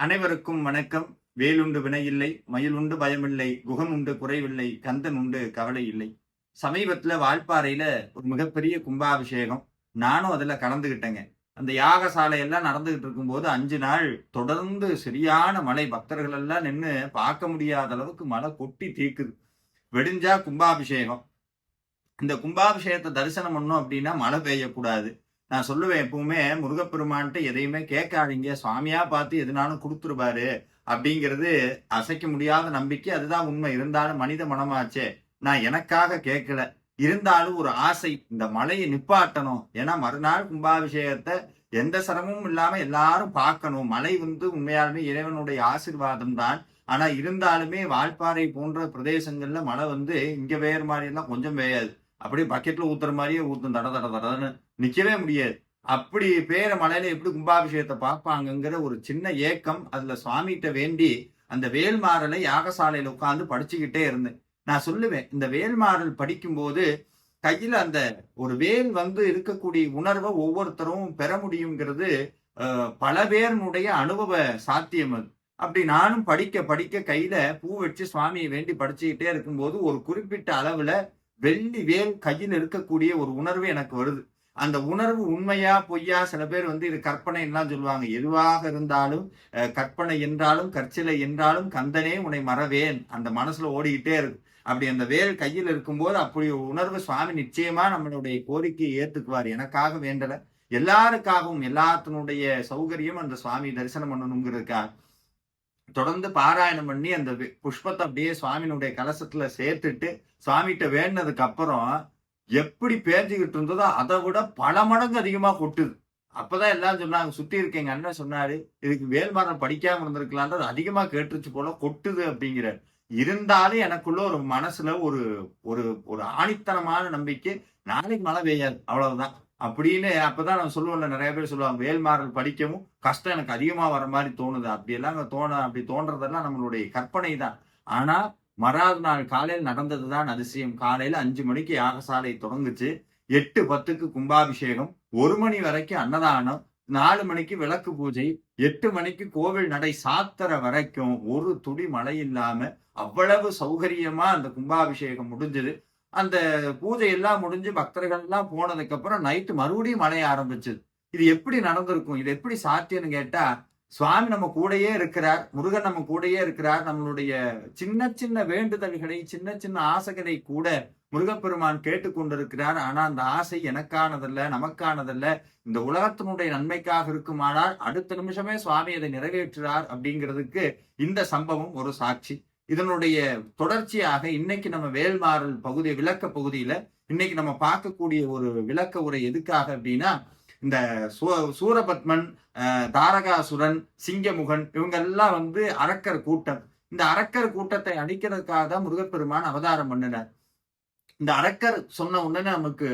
அனைவருக்கும் வணக்கம். வேலுண்டு வினையில்லை மயிலுண்டு பயமில்லை குகம் உண்டு குறைவில்லை கந்தன் உண்டு கவலை இல்லை சமீபத்துல வால்பாறையில ஒரு மிகப்பெரிய கும்பாபிஷேகம் நானும் அதுல கலந்துகிட்டேங்க. அந்த யாகசாலையெல்லாம் நடந்துகிட்டு இருக்கும்போது அஞ்சு நாள் தொடர்ந்து சரியான மழை பக்தர்கள் எல்லாம் நின்று பார்க்க முடியாத அளவுக்கு மழை கொட்டி தீக்குது. வெடிஞ்சா கும்பாபிஷேகம். இந்த கும்பாபிஷேகத்தை தரிசனம் பண்ணோம் அப்படின்னா மழை பெய்யக்கூடாது. நான் சொல்லுவேன் எப்பவுமே முருகப்பெருமான்ட்டு எதையுமே கேட்காதீங்க. சுவாமியா பார்த்து எதுனாலும் கொடுத்துருப்பாரு அப்படிங்கிறது அசைக்க முடியாத நம்பிக்கை. அதுதான் உண்மை. இருந்தாலும் மனித மனமாச்சே. நான் எனக்காக கேட்கல. இருந்தாலும் ஒரு ஆசை. இந்த மலையை நிப்பாட்டணும். ஏன்னா மறுநாள் கும்பாபிஷேகத்தை எந்த சிரமமும் இல்லாம எல்லாரும் பார்க்கணும். மலை வந்து உண்மையாலுமே இறைவனுடைய ஆசிர்வாதம் தான். ஆனா இருந்தாலுமே வால்பாறை போன்ற பிரதேசங்கள்ல மழை வந்து இங்க பெய்யற மாதிரி எல்லாம் கொஞ்சம் பெய்யாது அப்படியே பக்கெட்ல ஊத்துற மாதிரியே ஊத்தும். தட தட தடன்னு நிக்கவே முடியாது. அப்படி பேர மலையில எப்படி கும்பாபிஷேகத்தை பார்ப்பாங்கங்கிற ஒரு சின்ன ஏக்கம் அதுல சுவாமிகிட்ட வேண்டி அந்த வேல்மாறலை யாகசாலையில உட்காந்து படிச்சுக்கிட்டே இருந்தேன். நான் சொல்லுவேன் இந்த வேல்மாறல் படிக்கும்போது கையில அந்த ஒரு வேல் வந்து இருக்கக்கூடிய உணர்வை ஒவ்வொருத்தரும் பெற முடியுங்கிறது பல பேருனுடைய அனுபவ சாத்தியம் அது. அப்படி நானும் படிக்க படிக்க கையில பூ வச்சு சுவாமியை வேண்டி படிச்சுக்கிட்டே இருக்கும்போது ஒரு குறிப்பிட்ட அளவுல வெள்ளி வேல் கையில் இருக்கக்கூடிய ஒரு உணர்வு எனக்கு வருது. அந்த உணர்வு உண்மையா பொய்யா சில பேர் வந்து இது கற்பனை எல்லாம் சொல்லுவாங்க. எதுவாக இருந்தாலும் கற்பனை என்றாலும் கற்சிலை என்றாலும் கந்தனே உன்னை மறவேன். அந்த மனசுல ஓடிக்கிட்டே இருக்கு. அப்படி அந்த வேல் கையில் இருக்கும்போது அப்படி ஒரு உணர்வு சுவாமி நிச்சயமா நம்மளுடைய கோரிக்கையை ஏத்துக்குவார் எனக்காக வேண்டல. எல்லாருக்காகவும் எல்லாத்தினுடைய சௌகரியம் அந்த சுவாமி தரிசனம் பண்ணணுங்கிறதுக்காக. தொடர்ந்து பாராயணம் பண்ணி அந்த புஷ்பத்தை அப்படியே சுவாமியினுடைய கலசத்துல சேர்த்துட்டு சுவாமிகிட்ட வேண்டினதுக்கு அப்புறம் எப்படி பேஞ்சுக்கிட்டு இருந்ததோ அதை விட பல மடங்கு அதிகமா கொட்டுது. அப்பதான் எல்லாம் சொன்னாங்க சுத்தி இருக்க எங்க அண்ணன் சொன்னாரு இதுக்கு வேல்மரம் படிக்காம இருந்திருக்கலான்றது அதிகமா கேட்டுருச்சு போல கொட்டுது அப்படிங்கிற இருந்தாலும் எனக்குள்ள ஒரு மனசுல ஒரு ஒரு ஒரு ஆணித்தனமான நம்பிக்கை நாளைக்கு மழை பெய்யாது. அவ்வளவுதான். அப்படின்னு அப்பதான் நான் சொல்லுவோம்ல நிறைய பேர் சொல்லுவாங்க வேல்மாறல் படிக்கவும் கஷ்டம் எனக்கு அதிகமா வர மாதிரி தோணுது. அப்படி எல்லாம் தோண அப்படி தோன்றதெல்லாம் நம்மளுடைய கற்பனை தான். ஆனா மறாவது நாள் காலையில் நடந்ததுதான் அதிசயம். காலையில அஞ்சு மணிக்கு யாகசாலை தொடங்குச்சு. எட்டு பத்துக்கு கும்பாபிஷேகம் ஒரு மணி வரைக்கும் அன்னதானம் நாலு மணிக்கு விளக்கு பூஜை எட்டு மணிக்கு கோவில் நடை சாத்திர வரைக்கும் ஒரு துளி மழை இல்லாம அவ்வளவு சௌகரியமா அந்த கும்பாபிஷேகம் முடிஞ்சது. அந்த பூஜை எல்லாம் முடிஞ்சு பக்தர்கள் எல்லாம் போனதுக்கு அப்புறம் நைட்டு மறுபடியும் மழைய ஆரம்பிச்சது. இது எப்படி நடந்திருக்கும்? இது எப்படி சாத்தியம்னு கேட்டா சுவாமி நம்ம கூடயே இருக்கிறார் முருகன் நம்ம கூடயே இருக்கிறார் நம்மளுடைய சின்ன சின்ன வேண்டுதல்களை சின்ன சின்ன ஆசைகளை கூட முருகப்பெருமான் கேட்டுக்கொண்டிருக்கிறார். ஆனா அந்த ஆசை எனக்கானதல்ல நமக்கானதல்ல இந்த உலகத்தினுடைய நன்மைக்காக இருக்குமானால் அடுத்த நிமிஷமே சுவாமி அதை நிறைவேற்றுறார் அப்படிங்கிறதுக்கு இந்த சம்பவம் ஒரு சாட்சி. இதனுடைய தொடர்ச்சியாக இன்னைக்கு நம்ம வேல்மாறல் பகுதி விளக்க பகுதியில இன்னைக்கு நம்ம பார்க்கக்கூடிய ஒரு விளக்க உரை எதுக்காக அப்படின்னா இந்த சூரபத்மன் தாரகாசுரன் சிங்கமுகன் இவங்க எல்லாம் வந்து அரக்கர் கூட்டம். இந்த அரக்கர் கூட்டத்தை அழிக்கிறதுக்காக தான் முருகப்பெருமான் அவதாரம் பண்ணினார். இந்த அரக்கர் சொன்ன உடனே நமக்கு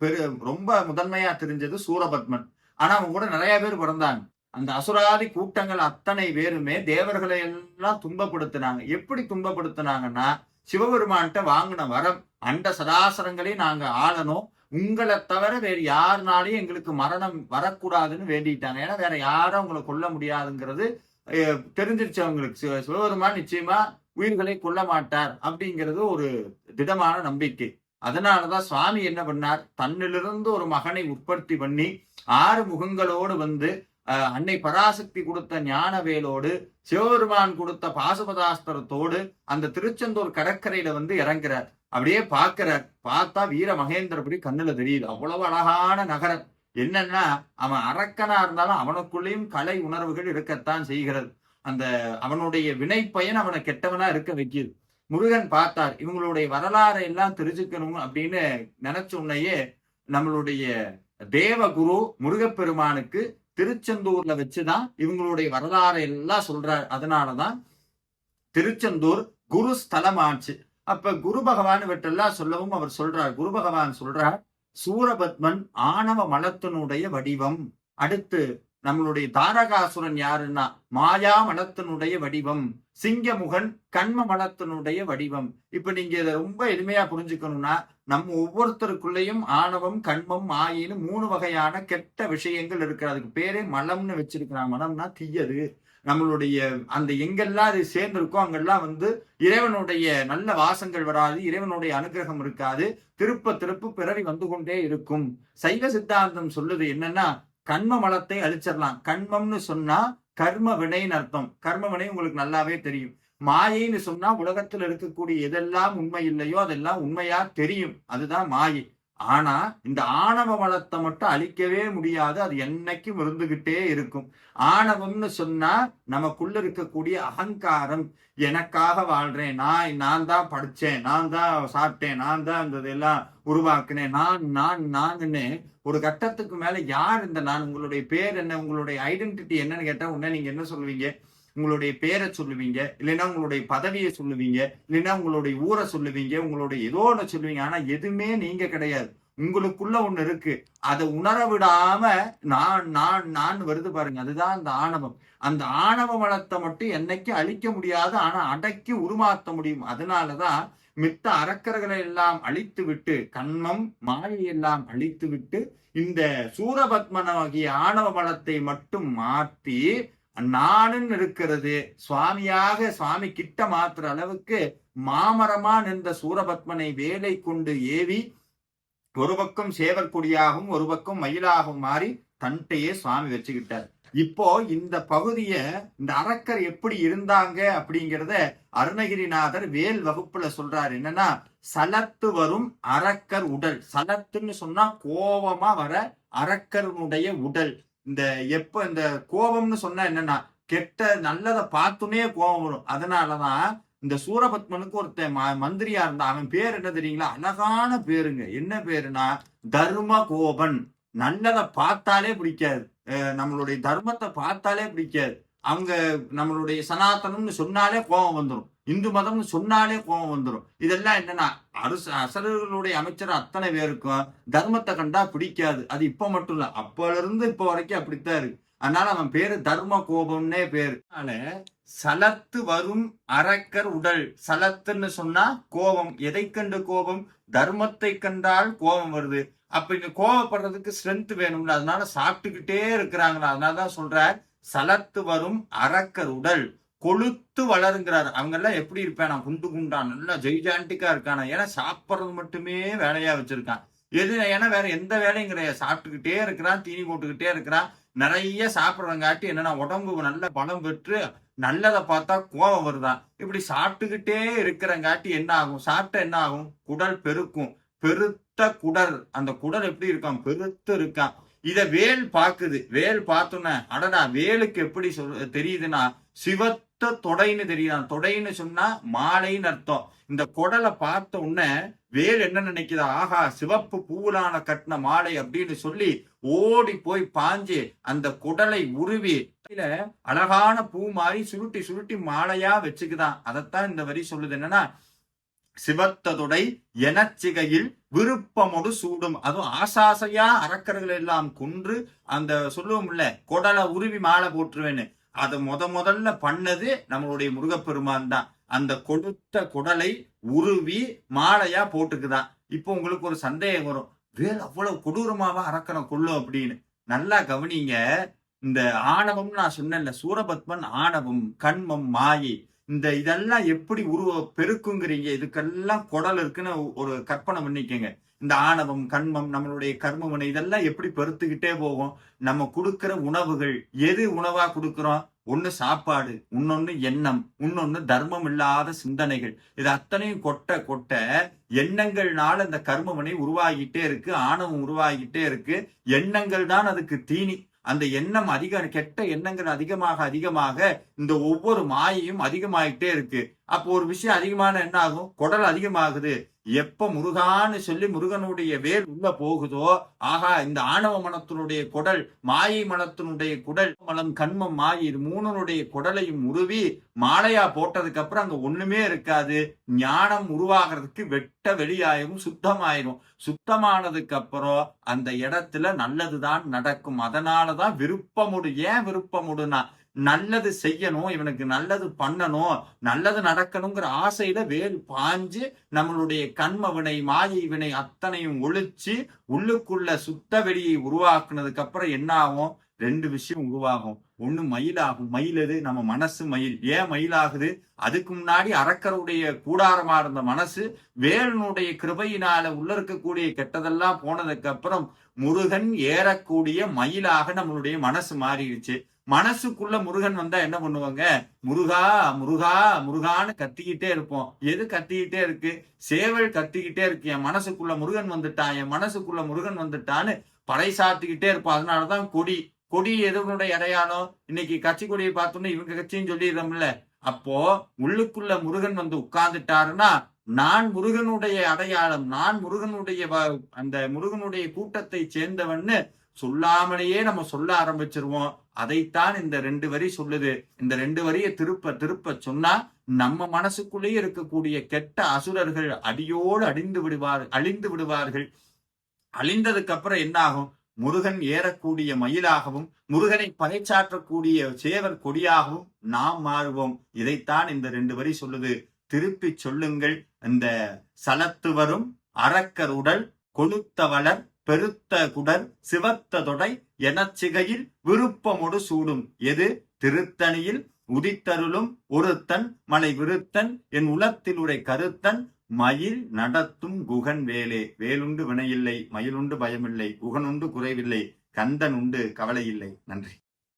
பெரு ரொம்ப முதன்மையா தெரிஞ்சது சூரபத்மன். ஆனா அவங்க கூட நிறைய பேர் பிறந்தாங்க. அந்த அசுராதி கூட்டங்கள் அத்தனை பேருமே தேவர்களை எல்லாம் துன்பப்படுத்தினாங்க. எப்படி துன்பப்படுத்தினாங்கன்னா சிவபெருமான்கிட்ட வாங்கின வரம் அண்ட சதாசரங்களையும் நாங்க ஆளணும். உங்களை தவிர வேறு யாருனாலையும் எங்களுக்கு மரணம் வரக்கூடாதுன்னு வேண்டிட்டாங்க. ஏன்னா வேற யாரும் உங்களை கொல்ல முடியாதுங்கிறது தெரிஞ்சிருச்சு அவங்களுக்கு. சிவ- சிவபெருமான் நிச்சயமா உயிர்களை கொல்ல மாட்டார் அப்படிங்கிறது ஒரு திடமான நம்பிக்கை. அதனாலதான் சுவாமி என்ன பண்ணார்? தன்னிலிருந்து ஒரு மகனை உற்பத்தி பண்ணி ஆறு முகங்களோடு வந்து அன்னை பராசக்தி கொடுத்த ஞானவேலோடு சிவபெருமான் கொடுத்த பாசுபதாஸ்திரத்தோடு அந்த திருச்செந்தூர் கடற்கரையில வந்து இறங்குறார். அப்படியே பார்க்கிறார். பார்த்தா வீர மகேந்திரபுரி கண்ணுல தெரியுது. அவ்வளவு அழகான நகரம். என்னன்னா அவன் அரக்கனா இருந்தாலும் அவனுக்குள்ளேயும் கலை உணர்வுகள் இருக்கத்தான் செய்கிறது. அந்த அவனுடைய வினை பயன் அவனை கெட்டவனா இருக்க வைக்குது. முருகன் பார்த்தார் இவங்களுடைய வரலாறை எல்லாம் தெரிஞ்சுக்கணும் அப்படின்னு நினைச்ச உன்னையே நம்மளுடைய தேவகுரு முருகப்பெருமானுக்கு திருச்செந்தூர்ல வச்சுதான் இவங்களுடைய வரலாறை எல்லாம் சொல்றாரு. அதனாலதான் திருச்செந்தூர் குரு ஸ்தலம் ஆச்சு. அப்ப குரு பகவான் இவற்றெல்லாம் சொல்லவும் அவர் சொல்றார். குரு பகவான் சொல்றார் சூரபத்மன் ஆணவ மலத்தினுடைய வடிவம். அடுத்து நம்மளுடைய தாரகாசுரன் யாருன்னா? மாயா மலத்தினுடைய வடிவம் சிங்கமுகன் கண்ம மலத்தினுடைய வடிவம். இப்ப நீங்க இதை ரொம்ப எளிமையா புரிஞ்சுக்கணும்னா நம்ம ஒவ்வொருத்தருக்குள்ளேயும் ஆணவம் கண்மம் மாயின்னு மூணு வகையான கெட்ட விஷயங்கள் இருக்கு. அதுக்கு பேரே மலம்னு வச்சிருக்கிறான் மலம்னா தீயது. நம்மளுடைய அந்த எங்கெல்லாம் அது சேர்ந்திருக்கோ அங்கெல்லாம் வந்து இறைவனுடைய நல்ல வாசங்கள் வராது இறைவனுடைய அனுகிரகம் இருக்காது. திருப்ப திருப்பு பிறவி வந்து கொண்டே இருக்கும். சைவ சித்தாந்தம் சொல்லுது என்னன்னா கண்ம மலத்தை அழிச்சிடலாம். கண்மம்னு சொன்னா கர்ம வினைன்னு அர்த்தம். கர்ம வினை உங்களுக்கு நல்லாவே தெரியும். மாயைன்னு சொன்னா உலகத்துல இருக்கக்கூடிய எதெல்லாம் உண்மை இல்லையோ அதெல்லாம் உண்மையா தெரியும். அதுதான் மாயை. ஆனா இந்த ஆணவ வளத்தை மட்டும் அழிக்கவே முடியாது. அது என்னைக்கும் இருந்துகிட்டே இருக்கும். ஆணவம்னு சொன்னா நமக்குள்ள இருக்கக்கூடிய அகங்காரம் எனக்காக வாழ்றேன். நான் நான் தான் படிச்சேன். நான் தான் சாப்பிட்டேன். நான் தான் இந்த இதெல்லாம் உருவாக்குனேன். நான் நான் நான்னு ஒரு கட்டத்துக்கு மேல யார் இந்த நான்? உங்களுடைய பேர் என்ன? உங்களுடைய ஐடென்டிட்டி என்னன்னு கேட்டா உடனே நீங்க என்ன சொல்லுவீங்க? உங்களுடைய பேரை சொல்லுவீங்க இல்லைன்னா உங்களுடைய பதவியை சொல்லுவீங்க இல்லைன்னா உங்களுடைய ஊரை சொல்லுவீங்க உங்களுடைய ஏதோ ஒன்று சொல்லுவீங்க. ஆனா எதுவுமே நீங்க கிடையாது. உங்களுக்குள்ள ஒண்ணு இருக்கு. அதை உணர விடாம நான் நான் நான் வருது பாருங்க. அதுதான் அந்த ஆணவம். அந்த ஆணவ வளத்தை மட்டும் என்னைக்கும் அழிக்க முடியாது ஆனா அடக்கி உருமாற்ற முடியும். அதனாலதான் மித்த அறக்கர்களை எல்லாம் அழித்து விட்டு கண்மம் மாயை எல்லாம் அழித்து விட்டு இந்த சூரபத்மனாகிய ஆணவ வளத்தை மட்டும் மாற்றி நானுன்னு இருக்கிறது சுவாமியாக சுவாமி கிட்ட மாத்துற அளவுக்கு மாமரமா நின்ற சூரபத்மனை வேலை கொண்டு ஏவி ஒரு பக்கம் சேவற்குடியாகவும் ஒரு பக்கம் மயிலாகவும் மாறி தன்ட்டையே சுவாமி வச்சுக்கிட்டார். இப்போ இந்த பகுதிய இந்த அரக்கர் எப்படி இருந்தாங்க அப்படிங்கிறத அருணகிரிநாதர் வேல் வகுப்புல சொல்றாரு. என்னன்னா சலத்து வரும் அரக்கர் உடல். சலத்துன்னு சொன்னா கோபமா வர அரக்கருடைய உடல். இந்த எப்ப இந்த கோபம்னு சொன்னா என்னன்னா கெட்ட நல்லதை பார்த்துனே கோபம் வரும். அதனாலதான் இந்த சூரபத்மனுக்கு ஒருத்தன் மந்திரியா இருந்தா அவன் பேர் என்ன தெரியுங்களா? அழகான பேருங்க. என்ன பேருனா தர்ம கோபன். நல்லதை பார்த்தாலே பிடிக்காது. நம்மளுடைய தர்மத்தை பார்த்தாலே பிடிக்காது. அவங்க நம்மளுடைய சனாதனம்னு சொன்னாலே கோபம் வந்துடும் இந்து மதம்னு சொன்னாலே கோபம் வந்துடும் இதெல்லாம் என்னன்னா அரசு அசரர்களுடைய அமைச்சர் அத்தனை பேருக்கும் தர்மத்தை கண்டா பிடிக்காது. அது இப்ப மட்டும் இல்ல அப்பல இருந்து இப்ப வரைக்கும் அப்படித்தான் இருக்கு. அதனால அவன் பேரு தர்ம கோபம்னே பேரு. அதனால சலத்து வரும் அரக்கர் உடல். சலத்துன்னு சொன்னா கோபம். எதை கண்டு கோபம்? தர்மத்தை கண்டால் கோபம் வருது. அப்ப இங்க கோபப்படுறதுக்கு ஸ்ட்ரென்த் வேணும்ல. அதனால சாப்பிட்டுக்கிட்டே இருக்கிறாங்களா? அதனாலதான் சொல்ற சலத்து வரும் அரக்கர் உடல். கொளுத்து வளருங்கிறாரு. அவங்கெல்லாம் எப்படி இருப்பேன்? நான் குண்டு குண்டான் நல்லா ஜெய்ஜாண்டிக்கா இருக்கானா? ஏன்னா சாப்பிட்றது மட்டுமே வேலையா வச்சிருக்கான். எது ஏன்னா வேற எந்த வேலையும் கிடையாது. சாப்பிட்டுக்கிட்டே இருக்கிறான் தீனி போட்டுக்கிட்டே இருக்கிறான். நிறைய சாப்பிட்றங்காட்டி என்னன்னா உடம்பு நல்ல பலம் பெற்று நல்லதை பார்த்தா கோபம் வருதான் இப்படி சாப்பிட்டுக்கிட்டே இருக்கிறங்காட்டி என்ன ஆகும்? சாப்பிட்ட என்ன ஆகும்? குடல் பெருக்கும். பெருத்த குடல். அந்த குடல் எப்படி இருக்கான்? பெருத்து இருக்கான். இத வேல் பாக்குது வேல் பார்த்தோன்னே அடடா வேலுக்கு எப்படி சொல் தெரியுதுன்னா சிவத்த தொடைன்னு தெரியுதான் தொடைன்னு சொன்னா மாலைன்னு அர்த்தம். இந்த குடலை பார்த்த உடனே வேல் என்ன நினைக்குதா? ஆஹா சிவப்பு பூவிலான கட்டின மாலை அப்படின்னு சொல்லி ஓடி போய் பாஞ்சு அந்த குடலை உருவி அழகான பூ மாதிரி சுருட்டி சுருட்டி மாலையா வச்சுக்குதான். அதைத்தான் இந்த வரி சொல்லுது. என்னன்னா சிவத்ததுடை எனச்சிகையில் விருப்பமோடு சூடும். அதுவும் ஆசாசையா அறக்கர்கள் எல்லாம் கொன்று அந்த சொல்லுவோம்ல குடலை உருவி மாலை போட்டுருவேன்னு அதை முத முதல்ல பண்ணது நம்மளுடைய முருகப்பெருமான் தான். அந்த கொடுத்த குடலை உருவி மாலையா போட்டுக்குதான். இப்போ உங்களுக்கு ஒரு சந்தேகம் வரும். வேறு அவ்வளவு கொடூரமாவா அறக்கணும் கொள்ளும் அப்படின்னு. நல்லா கவனிங்க. இந்த ஆணவம் நான் சொன்னேன்ல சூரபத்மன் ஆணவம் கண்மம் மாயை. இந்த இதெல்லாம் எப்படி உருவ பெருக்குங்கிறீங்க. இதுக்கெல்லாம் குடல் இருக்குன்னு ஒரு கற்பனை பண்ணிக்கங்க. இந்த ஆணவம் கண்மம் நம்மளுடைய கர்மவனை இதெல்லாம் எப்படி பெருத்துக்கிட்டே போகும்? நம்ம கொடுக்கிற உணவுகள் எது உணவா கொடுக்குறோம்? ஒண்ணு சாப்பாடு இன்னொன்னு எண்ணம் இன்னொன்னு தர்மம் இல்லாத சிந்தனைகள். இது அத்தனையும் கொட்ட கொட்ட எண்ணங்கள்னால இந்த கர்மவனை உருவாகிட்டே இருக்கு ஆணவம் உருவாகிட்டே இருக்கு. எண்ணங்கள் தான் அதுக்கு தீனி. அந்த எண்ணம் அதிக கெட்ட எண்ணங்கள் அதிகமாக அதிகமாக இந்த ஒவ்வொரு மாயையும் அதிகமாயிட்டே இருக்கு. அப்போ ஒரு விஷயம் அதிகமான என்ன ஆகும்? குடல் அதிகமாகுது. எப்ப முருகான்னு சொல்லி முருகனுடைய வேல் உள்ள போகுதோ ஆகா இந்த ஆணவ மனத்தினுடைய குடல் மாயை மனத்தினுடைய குடல் மலம் கண்மம் மாயை இது மூணுனுடைய குடலையும் உருவி மாலையா போட்டதுக்கு அப்புறம் அங்க ஒண்ணுமே இருக்காது. ஞானம் உருவாகிறதுக்கு வெட்ட வெளியாயிரும் சுத்தமாயிரும். சுத்தமானதுக்கு அப்புறம் அந்த இடத்துல நல்லதுதான் நடக்கும். அதனாலதான் விருப்பமுடு ஏன் விருப்பமுடுனா நல்லது செய்யணும் இவனுக்கு நல்லது பண்ணணும் நல்லது நடக்கணுங்கிற ஆசையில வேல் பாஞ்சு நம்மளுடைய கண்ம வினை மாயை வினை அத்தனையும் ஒழிச்சு உள்ளுக்குள்ள சுத்த வெளியை உருவாக்குனதுக்கு அப்புறம் என்ன ஆகும் ரெண்டு விஷயம் உருவாகும். ஒண்ணு மயிலாகும். மயில் எது? நம்ம மனசு மயில். ஏன் மயிலாகுது? அதுக்கு முன்னாடி அரக்கருடைய கூடாரமா இருந்த மனசு வேலனுடைய கிருபையினால உள்ள இருக்கக்கூடிய கெட்டதெல்லாம் போனதுக்கு அப்புறம் முருகன் ஏறக்கூடிய மயிலாக நம்மளுடைய மனசு மாறிடுச்சு. மனசுக்குள்ள முருகன் வந்தா என்ன பண்ணுவாங்க? முருகா முருகா முருகான்னு கத்திக்கிட்டே இருப்போம். எது கத்திக்கிட்டே இருக்கு? சேவல் கத்திக்கிட்டே இருக்கு. என் மனசுக்குள்ள முருகன் வந்துட்டான் என் மனசுக்குள்ள முருகன் வந்துட்டான்னு படை சாத்திக்கிட்டே இருப்போம். அதனாலதான் கொடி கொடி எதனுடைய அடையாளம் இன்னைக்கு கட்சி கொடியை பார்த்தோம்னா இவங்க கட்சின்னு சொல்லிடுறோம்ல. அப்போ உள்ளுக்குள்ள முருகன் வந்து உட்கார்ந்துட்டாருன்னா நான் முருகனுடைய அடையாளம் நான் முருகனுடைய வ- அந்த முருகனுடைய கூட்டத்தை சேர்ந்தவன்னு சொல்லாமலேயே நம்ம சொல்ல ஆரம்பிச்சிருவோம். அதைத்தான் இந்த ரெண்டு வரி சொல்லுது. இந்த ரெண்டு வரியை திருப்ப திருப்ப சொன்னா நம்ம மனசுக்குள்ளேயே இருக்கக்கூடிய கெட்ட அசுரர்கள் அடியோடு அழிந்து விடுவார் அழிந்து விடுவார்கள். அழிந்ததுக்கு அப்புறம் என்ன ஆகும் முருகன் ஏறக்கூடிய மயிலாகவும் முருகனை பறைச்சாற்றக்கூடிய சேவர் கொடியாகவும் நாம் மாறுவோம். இதைத்தான் இந்த ரெண்டு வரி சொல்லுது. திருப்பி சொல்லுங்கள். இந்த சலத்து வரும் அரக்கர் உடல் கொளுத்த வளர் பெருத்த குடர் சிவத்த தொடை என சிகையில் விருப்பமொடு சூடும். எது? திருத்தணியில் உதித்தருளும் ஒருத்தன் மலை விருத்தன் என் உலத்தில் உரை கருத்தன் மயில் நடத்தும் குகன் வேலே. வேலுண்டு வினையில்லை மயிலுண்டு பயமில்லை குகனுண்டு குறைவில்லை கந்தன் உண்டு கவலை இல்லை நன்றி.